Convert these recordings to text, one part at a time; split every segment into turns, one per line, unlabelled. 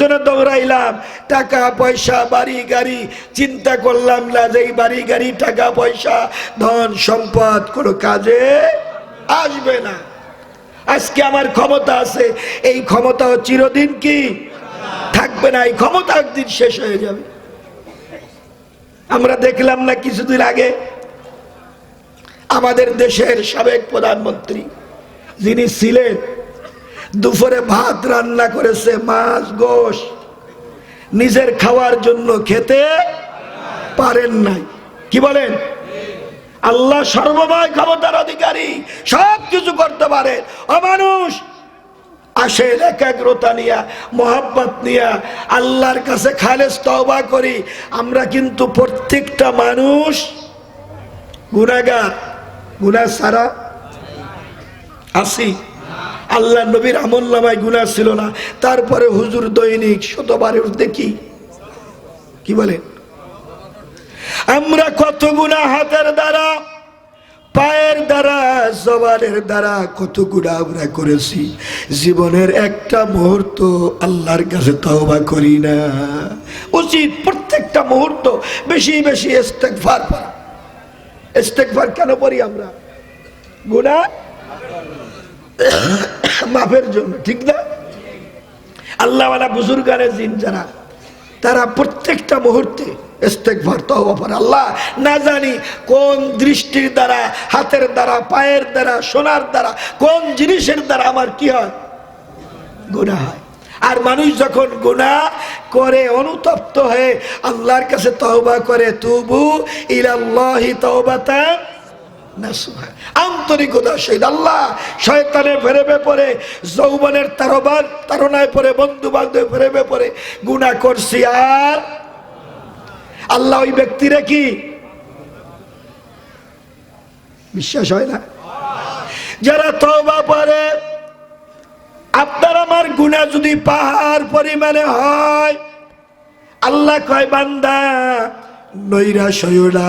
পিছনে দৌড়াইলাম। টাকা পয়সা, বাড়ি, গাড়ি, চিন্তা করলাম না যে বাড়ি, গাড়ি, টাকা পয়সা, ধন, সম্পদ কোনো কাজে আসবে না। আজকে আমার ক্ষমতা আছে, এই ক্ষমতাও চিরদিন কি থাকবে না, এই ক্ষমতা একদিন শেষ হয়ে যাবে। আমরা দেখলাম না কিছুদিন আগে আমাদের দেশের সাবেক প্রধানমন্ত্রী যিনি ছিলেন দুপুরে ভাত রান্না করেছে মাছ, গোশ। নিজের খাওয়ার জন্য খেতে পারেন নাই। কি বলেন? আল্লাহ সর্বময় ক্ষমতার অধিকারী, সব কিছু করতে পারে। অমানুষ আসেন একাগ্রতা নিয়া, মোহাব্বত নিয়া, আল্লাহর কাছে খালেস তওবা করি। আমরা কিন্তু প্রত্যেকটা মানুষ গুনাগার গুনা সারা আসি। আল্লাহ নবীর আমল নামায় গুণা ছিল না। তারপরে হুজুর দৈনিক শতবারের দেখি কি? বলেন আমরা কত গুণা হাতের দ্বারা, পায়ের দ্বারা, জবানের দ্বারা কত গুণা আমরা করেছি। জীবনের একটা মুহূর্ত আল্লাহর কাছে তওবা করি না। উচিত প্রত্যেকটা মুহূর্ত বেশি বেশি ইস্তেগফার পড়া ইস্তেগফার কেন পড়ি আমরা? গুণা মাফের জন্য, ঠিক না? আল্লাহওয়ালা বুজুর্গানে জিন যারা তারা প্রত্যেকটা মুহূর্তে আল্লাহ না জানি কোন দৃষ্টির দ্বারা, হাতের দ্বারা, পায়ের দ্বারা, সোনার দ্বারা, কোন জিনিসের দ্বারা আমার কি হয়? গুণা হয়। আর মানুষ যখন গুণা করে, অনুতপ্ত হয়ে আল্লাহর কাছে তহবা করে, তুবু ইলাল্লাহি তওবাতান নাসুহা। আন্তরিকতার সহিত আল্লাহ। শয়তানের ফেরেবে পরে যৌবনের তারবার তারনায় পরে বন্ধু বান্ধব ফেরেবে পরে গুণা করছি আর? আল্লাহ ওই ব্যক্তিরে কি? বিশ্বাস হয় না? যারা তওবা পরে আপনার আমার গুণা যদি পাহাড় পরিমাণে হয়, আল্লাহ কয়, বান্দা নৈরাশ হইও না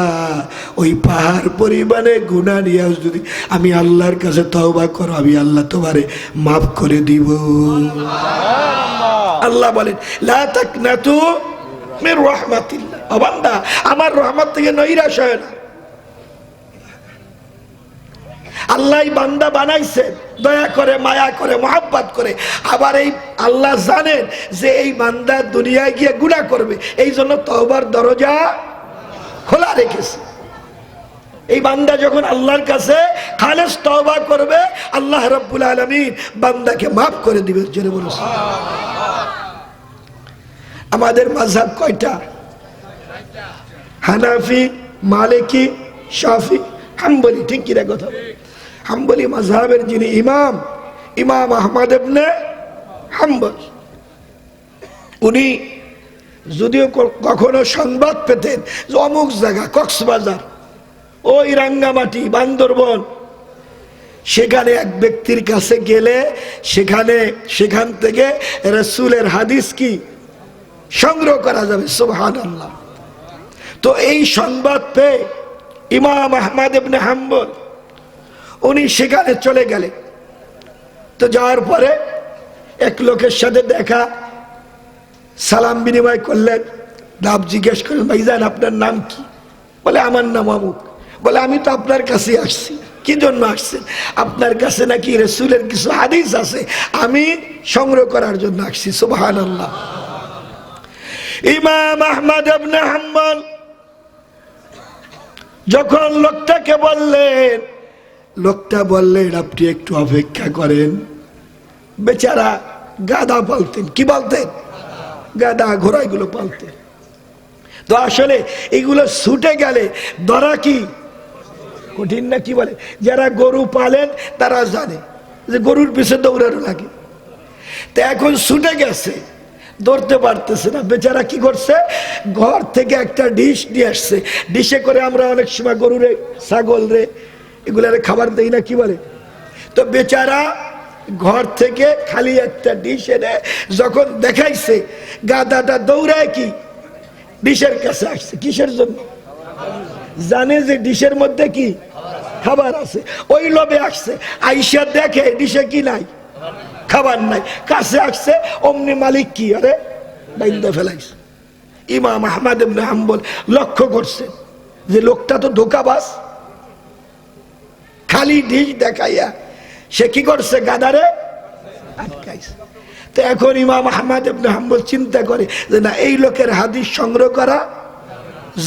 ওই পাহাড় পরিমাণে গুণা নিয়ে যদি। আমি আল্লাহর কাছে তওবা করো আমি আল্লাহ তোমারে মাফ করে দিব। আল্লাহ বলেন লা তাকনাতু মির রাহমাতিল্লাহ। ও বান্দা আমার রহমত থেকে নৈরাশ হয় না। আল্লাহ বান্দা বানাইছেন দয়া করে মায়া করে মহাব্বাত করে। আবার এই আল্লাহ জানেন যে এই বান্দা দুনিয়ায় গিয়ে গুণা করবে। এই জন্য তহবার দরজা খোলা রেখেছে। এই বান্দা যখন আল্লাহর কাছে খালেস তওবা করবে, আল্লাহ রব্বুল আলমিন বান্দাকে মাফ করে দিবে, জোরে বলেছে আমাদের মাঝহাব কয়টা? হানাফি, মালিকি, শাফি, হাম্বলি, ঠিক কিরা কথা হাম্বলি মাঝহাবের যিনি ইমাম ইমাম আহমদ ইবনে হাম্বল, উনি যদিও কখনো সংবাদ পেতেন যে অমুক জায়গা, কক্সবাজার ওই রাঙ্গামাটি বান্দরবন, সেখানে এক ব্যক্তির কাছে গেলে সেখানে, সেখান থেকে রসুলের হাদিস কি? সংগ্রহ করা যাবে সুবহান আল্লাহ তো এই সংবাদ পেয়ে ইমাম আহমদ ইবনে হাম্বল, উনি সেখানে চলে গেলেন। তো যাওয়ার পরে এক লোকের সাথে দেখা সালাম বিনিময় করলেন। নাম জিজ্ঞেস করলেন, ভাইজান, আপনার নাম কি? বলে, আমার নাম অমুক। বলে, আমি তো আপনার কাছে আসছি। কি জন্য আসছেন? আপনার কাছে নাকি রসুলের কিছু হাদিস আছে। আমি সংগ্রহ করার জন্য আসছি। সুবহান আল্লাহ ইমাম আহমদ আবনে হাম্বল যখন লোকটাকে বললেন, লোকটা বললেন, আপনি একটু অপেক্ষা করেন। বেচারা গাদা বলতেন, কি বলতেন? গাদা ঘোড়া এগুলো পালতেন তো আসলে এগুলো ছুটে গেলে ধরা কি? কঠিন না কি বলে? যারা গরু পালেন, তারা জানে যে গরুর পিছে দৌড়ানো লাগে। তো এখন ছুটে গেছে, ধরতে পারতেছে না। বেচারা কি করছে? ঘর থেকে একটা ডিশ নিয়ে আসছে। ডিশে করে আমরা অনেক সময় গরুরে ছাগল রে এগুলারে খাবার দেই না কি বলে? তো বেচারা ঘর থেকে খালি একটা ডিশ এনে যখন দেখাইছে, গাদাটা দৌড়ায় কি? ডিশের কাছে আসছে। কিসের জন্য? জানে যে ডিশের মধ্যে কি? খাবার আছে। ওই লোভে আসছে। আইসা দেখে ডিশে কি নাই? খাবার নাই। কাছে আসছে, অমনি মালিক কি? আরে, বাইন্দা ফেলাইছে। ইমাম আহমদ ইবনে হাম্বল লক্ষ্য করছে যে লোকটা তো ধোকাবাজ। খালি ঢিস দেখাইয়া সে কি করছে গাদারে? আটকাইছে। তো এখন ইমাম আহমদ ইবনে হাম্বল চিন্তা করে যে না, এই লোকের হাদিস সংগ্রহ করা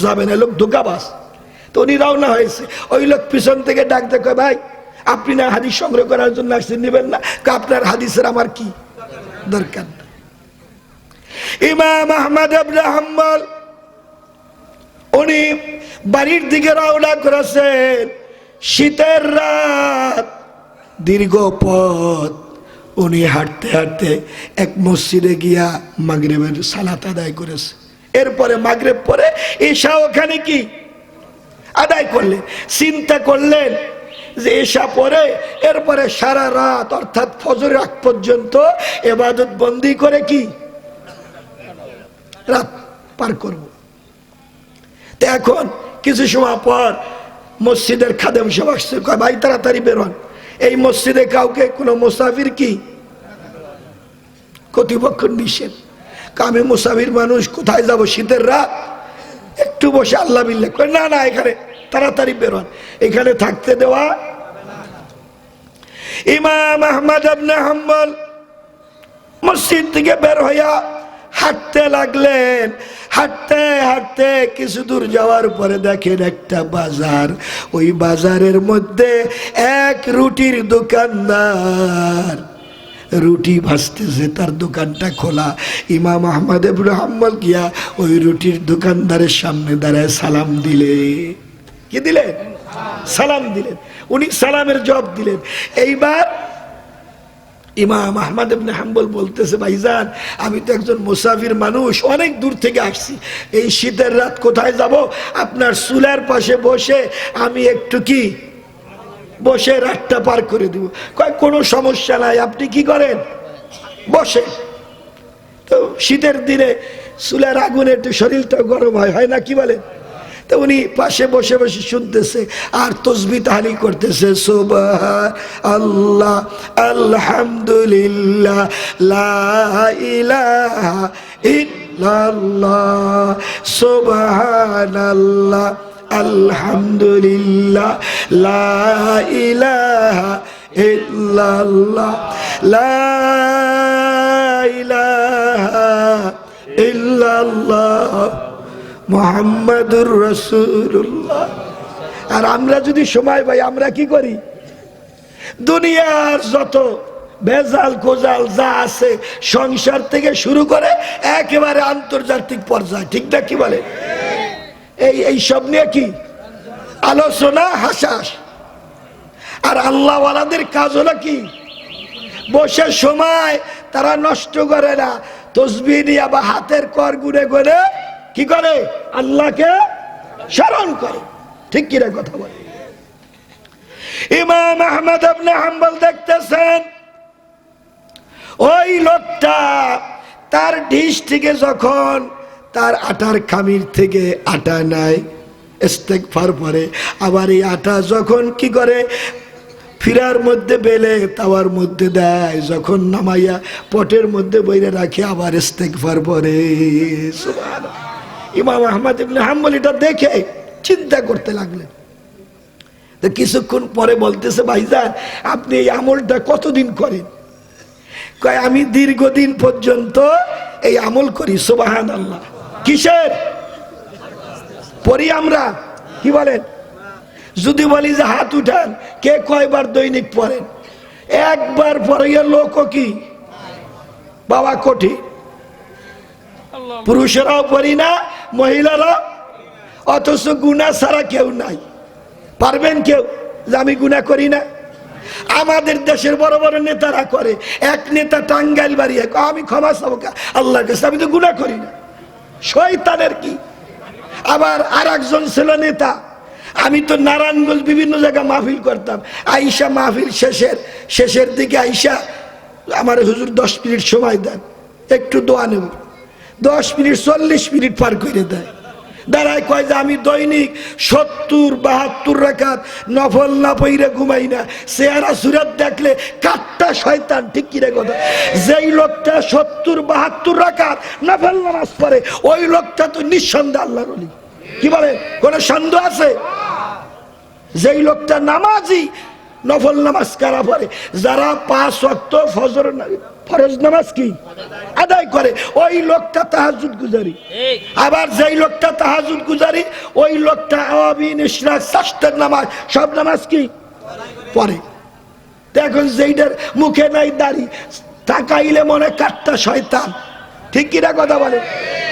যাবে না লোক ধোকাবাজ। তো উনি রওনা হয়েছে। ওই লোক পিছন থেকে ডাক দেখো ভাই, আপনি না হাদিস সংগ্রহ করার জন্য আসছেন, নেবেন না? আপনার হাদিসের আমার কি দরকার? ইমাম আহমদ ইবনে হাম্বল, উনি বাড়ির দিকে রওনা করেছেন। শীতের রাত। দীর্ঘ পথ। উনি হাঁটতে হাঁটতে এক মসজিদে গিয়া মাগরেবের সালাত আদায় করেছে। এরপরে মাগরেব পরে ঈশা ওখানে কি? আদায় করলেন। চিন্তা করলেন যে এসা পরে, এরপরে সারা রাত, অর্থাৎ ফজরের আগ পর্যন্ত এবাদত বন্দি করে কি? রাত পার করব। তো এখন কিছু সময় পর মসজিদের খাদেম সব ভাই, তাড়াতাড়ি বেরোন এই মসজিদে কাউকে কোনো মুসাফির কি? কর্তৃপক্ষ নিষেধ। আমি মুসাফির মানুষ কোথায় যাব শীতের রাত? একটু বসে আল্লাহ বিল্লাহ কয়, না না এখানে তাড়াতাড়ি বেরোন। এখানে থাকতে দেওয়া ইমাম আহমদ আবনে হাম্বল মসজিদ থেকে বের হইয়া হাঁটতে লাগলেন। হাঁটতে হাঁটতে কিছু দূর যাওয়ার পরে দেখেন একটা বাজার। ওই বাজারের মধ্যে এক রুটির দোকানদার। রুটি ভাসতেছে তার দোকানটা খোলা। ইমাম আহমদ এবুল গিয়া ওই রুটির দোকানদারের সামনে দাঁড়ায় সালাম দিলে কি দিলেন? সালাম দিলেন। উনি সালামের জবাব দিলেন। এইবার ইমাম আহমদ ইবনে হাম্বল বলতেছে, ভাইজান, আমি তো একজন মুসাফির মানুষ, অনেক দূর থেকে আসছি। এই শীতের রাত কোথায় যাব? আপনার চুলার পাশে বসে আমি একটু কি? বসে রাতটা পার করে দিব। কয়, কোনো সমস্যা নাই, আপনি কি করেন? বসে। তো শীতের দিনে চুলার আগুনে একটু শরীরটা গরম হয় হয় না কি বলেন? তো উনি পাশে বসে বসে শুনতেছে আর তসবি তাহানি করতেছে সোবাহ আল্লাহ আলহামদুলিল্লাহ, লা ইলাহা আলহামদুলিল্লাহ লা ইলাহা ইল্লাল্লাহ। মোহাম্মদুর রসুল্লাহ আর আমরা যদি সময় পাই, আমরা কি করি? দুনিয়ার যত ভেজাল কোজাল যা আছে, সংসার থেকে শুরু করে একেবারে আন্তর্জাতিক পর্যায়ে। ঠিক না কি বলে? এই এই সব নিয়ে কি? আলোচনা, হাসাস। আর আল্লাহওয়ালাদের কাজ হলো কি? বসে সময় তারা নষ্ট করে না। তসবি দিয়া বা হাতের কর গুনে গুনে কি করে? আল্লাহকে স্মরণ করে। ঠিক কিনা কথা বলে। ইমাম আহমদ আপনি হাম্বল দেখতেছেন, ওই লোকটা তার ডিশ থেকে যখন তার আটার খামির থেকে আটা নেয় ইস্তেকফার পরে, আবার এই আটা যখন কি করে? ফিরার মধ্যে বেলে, তাওয়ার মধ্যে দেয়, যখন নামাইয়া পটের মধ্যে বইরে রাখে, আবার ইস্তেকফার পরে। ইমাম আহমদ ইবনে হাম্বল এটা দেখে চিন্তা করতে লাগলেন। তো কিছুক্ষণ পরে বলতেছে, ভাইজান, আপনি এই আমলটা কতদিন করেন? কয়, আমি দীর্ঘদিন পর্যন্ত এই আমল করি সুবাহান আল্লাহ কিসের? পড়ি আমরা, কি বলেন? যদি বলি যে হাত উঠান, কে কয়বার দৈনিক পড়েন? একবার পরে লোক কি? বাবা কঠিন। পুরুষেরাও পড়ি না মহিলারা অথচ গুণা ছাড়া কেউ নাই। পারবেন কেউ যে আমি গুণা করি না? আমাদের দেশের বড় বড় নেতারা করে এক নেতা টাঙ্গাইল কয়, আমি ক্ষমা কা- আল্লাহর কাছে আমি তো গুণা করি না। শয়তানের কি? আবার আর একজন ছিল নেতা আমি তো নারায়ণগঞ্জ বিভিন্ন জায়গায় মাহফিল করতাম। আইসা মাহফিল শেষের শেষের দিকে আইসা আমার হুজুর দশ মিনিট সময় দেন একটু দোয়া নেব। দশ মিনিট, চল্লিশ মিনিট পার করে দেয়। দাঁড়ায় কয় যে, আমি দৈনিক সত্তর, বাহাত্তর রাখাত নফল না পইরে ঘুমাই না। চেহারা, সুরত দেখলে কাটটা শয়তান, ঠিক কিরে কথা? যেই লোকটা সত্তর, বাহাত্তর রাখাত নফল নামাজ পড়ে, ওই লোকটা তো নিঃসন্দেহ আল্লাহর অলি কি বলে? কোনো সন্দেহ আছে? যেই লোকটা নামাজি, নফল নামাজ কারা পড়ে? যারা পাঁচ ওয়াক্ত ফজর না- ফরজ নামাজ কি? আদায় করে। ওই লোকটা তাহাজুদ গুজারি। আবার যেই লোকটা তাহাজুদ গুজারি ওই লোকটা আওয়াবিন ইশরাক সাস্তের নামাজ। সব নামাজ কি? পড়ে। তো এখন যেইটার মুখে নাই দাড়ি তাকাইলে মনে কাটটা শয়তান। ঠিক কিনা কথা বলে?